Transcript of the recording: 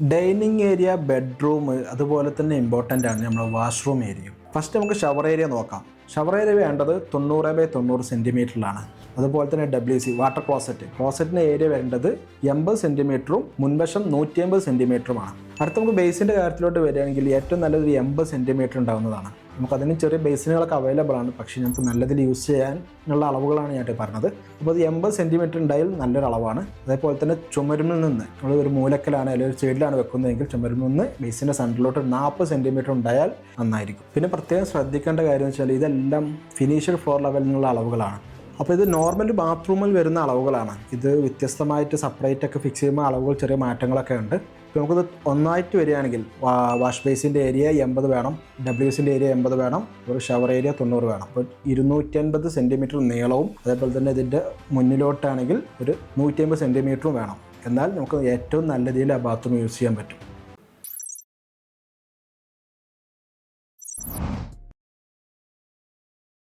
Dining area bedroom അതുപോലെ തന്നെ important ആണ് നമ്മുടെ വാഷ്റൂം ഏരിയ ഫസ്റ്റ് നമുക്ക് ഷവർ ഏരിയ നോക്കാം. ഷവർ ഏരിയ വേണ്ടത് തൊണ്ണൂറ് ബൈ തൊണ്ണൂറ് സെന്റിമീറ്ററിലാണ് അതുപോലെ തന്നെ ഡബ്ല്യു സി വാട്ടർ ക്ലോസറ്റ് ക്ലോസറ്റിന്റെ ഏരിയ വേണ്ടത് എൺപത് സെന്റിമീറ്ററും മുൻവശം നൂറ്റി അമ്പത് സെന്റിമീറ്ററുമാണ് അടുത്ത നമുക്ക് ബേസിന്റെ കാര്യത്തിലോട്ട് വരികയാണെങ്കിൽ ഏറ്റവും നല്ലത് എൺപത് സെന്റിമീറ്റർ ഉണ്ടാകുന്നതാണ് നമുക്കതിന് ചെറിയ ബേസിനുകളൊക്കെ അവൈലബിൾ ആണ്. പക്ഷേ നമുക്ക് നല്ലതിൽ യൂസ് ചെയ്യാനുള്ള അളവുകളാണ് ഞാൻ പറഞ്ഞത്. അപ്പോൾ അത് എൺപത് സെന്റിമീറ്റർ ഉണ്ടായാൽ നല്ലൊരു അളവാണ്. അതേപോലെ തന്നെ ചുമരുമിൽ നിന്ന് നമ്മൾ ഒരു മൂലക്കലാണ് അല്ലെങ്കിൽ ഒരു സൈഡിലാണ് വെക്കുന്നതെങ്കിൽ ചുമരുമിൽ നിന്ന് ബേസിന്റെ സെന്ററിലോട്ട് നാൽപ്പത് സെന്റിമീറ്റർ ഉണ്ടായാൽ നന്നായിരിക്കും. പിന്നെ പ്രത്യേകം ശ്രദ്ധിക്കേണ്ട കാര്യം വെച്ചാൽ ഇതെല്ലാം ഫിനിഷ്യൽ ഫ്ലോർ ലെവലിനുള്ള അളവുകളാണ്. അപ്പോൾ ഇത് നോർമൽ ബാത്റൂമിൽ വരുന്ന അളവുകളാണ്. ഇത് വ്യത്യസ്തമായിട്ട് സെപ്പറേറ്റ് ഒക്കെ ഫിക്സ് ചെയ്യുമ്പോൾ അളവുകൾ ചെറിയ മാറ്റങ്ങളൊക്കെ ഉണ്ട്. ഇപ്പോൾ നമുക്കിത് ഒന്നായിട്ട് വരികയാണെങ്കിൽ വാഷ് ബേസിന്റെ ഏരിയ എൺപത് വേണം ഡബ്ല്യൂസിന്റെ ഏരിയ എൺപത് വേണം ഒരു ഷവർ ഏരിയ തൊണ്ണൂറ് വേണം. അപ്പോൾ ഇരുന്നൂറ്റി അൻപത് സെന്റിമീറ്റർ നീളവും അതേപോലെ തന്നെ ഇതിന്റെ മുന്നിലോട്ടാണെങ്കിൽ ഒരു നൂറ്റി അമ്പത് സെന്റിമീറ്ററും വേണം. എന്നാൽ നമുക്ക് ഏറ്റവും നല്ല രീതിയിൽ ആ ബാത്റൂം യൂസ് ചെയ്യാൻ പറ്റും.